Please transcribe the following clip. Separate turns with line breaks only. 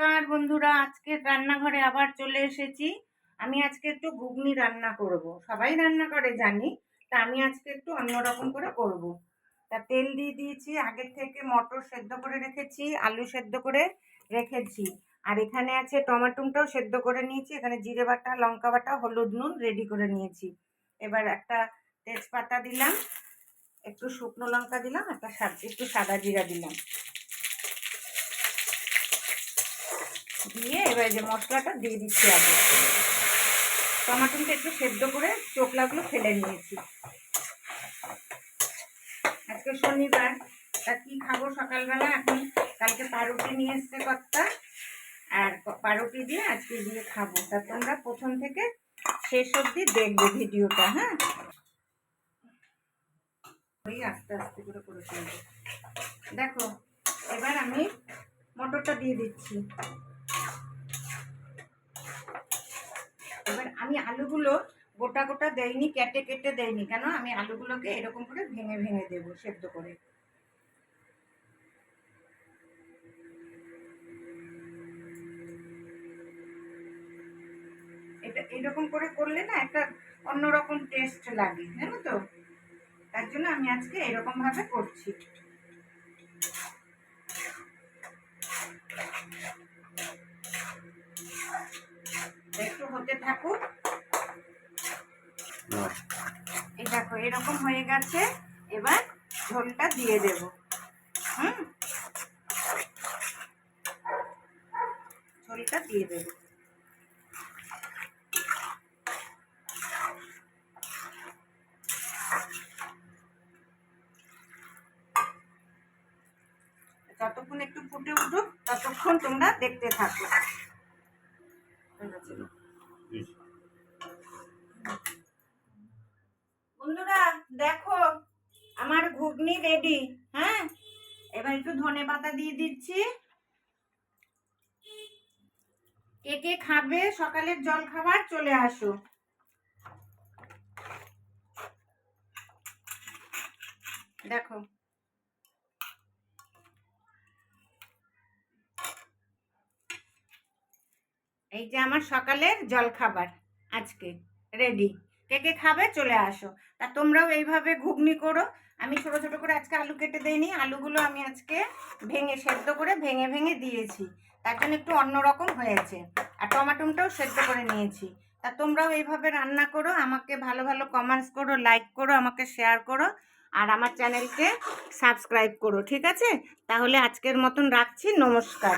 নমস্কার বন্ধুরা আজকে রান্নাঘরে আবার চলে এসেছি। আমি আজকে একটু ঘুগনি রান্না করব। সবাই রান্না করে, জানি। তা আমি আজকে একটু অন্যরকম করে করব। তা তেল দিয়ে দিয়েছি, আগের থেকে মটর সেদ্ধ করে রেখেছি, আলু সেদ্ধ করে রেখেছি। আর এখানে আছে টমেটোটাও সেদ্ধ করে নিয়েছি, এখানে জিরে বাটা, লঙ্কা বাটা, হলুদ নুন রেডি করে নিয়েছি। এবার একটা তেজপাতা দিলাম, একটু শুকনো লঙ্কা দিলাম, একটা একটু সাদা জিরা দিলাম। দিয়ে এবার যে মশলাটা দিয়ে দিচ্ছি আগে। টমাটোটা একটু সেদ্ধ করে চোখলাগুলো ফেলে নিয়েছি। আজকে শনিবার, তা কী খাব সকালবেলা? এখন কালকে পাউরুটি নিয়ে এসছে কর্তা। আর পাউরুটি দিয়ে আজকে দিয়ে খাব। তা তোমরা প্রথম থেকে শেষ অবধি দেখবে ভিডিওটা হ্যাঁ? ওই আস্তে আস্তে করে করে দেখো, এবার আমি মটরটা দিয়ে দিচ্ছি এবার আমি আলুগুলো গোটা গোটা দেইনি, কেটে কেটে দেইনি। কেন? আমি আলুগুলোকে এরকম করে ভেঙে ভেঙে দেব, সেদ্ধ করে। এটা এরকম করে করলে না একটা অন্যরকম টেস্ট লাগে, জানো তো? তার জন্য আমি আজকে এরকম ভাবে করছি। একটু হতে থাকুক। এই দেখো এরকম হয়ে গেছে। এবার ঝোলটা দিয়ে দেব। হুম? ঝোলটা দিয়ে দেব। যতক্ষণ একটু ফুটে উঠুক ততক্ষণ তোমরা দেখতে থাকো। বন্ধুরা দেখো আমার ঘুগনি রেডি হ্যাঁ? এবার একটু ধনে পাতা দিয়ে দিচ্ছি। কে কে খাবে সকালের জল খাবার চলে আসো দেখো। এই যে আমার সকালের জল খাবার, আজকে রেডি। কে কে খাবে চলে আসো। তা তোমরাও এইভাবে ঘুগনি করো। আমি ছোট ছোট করে আজকে আলু কেটে দিইনি, আলুগুলো আমি আজকে ভেঙে সেদ্ধ করে ভেঙে ভেঙে দিয়েছি। তার জন্য একটু অন্যরকম হয়েছে। আর টমাটোটাও সেদ্ধ করে নিয়েছি। তা তোমরাও এইভাবে রান্না করো, আমাকে ভালো ভালো কমেন্টস করো লাইক করো, আমাকে শেয়ার করো, আর আমার চ্যানেলকে সাবস্ক্রাইব করো, ঠিক আছে? তাহলে আজকের মতন রাখছি, নমস্কার।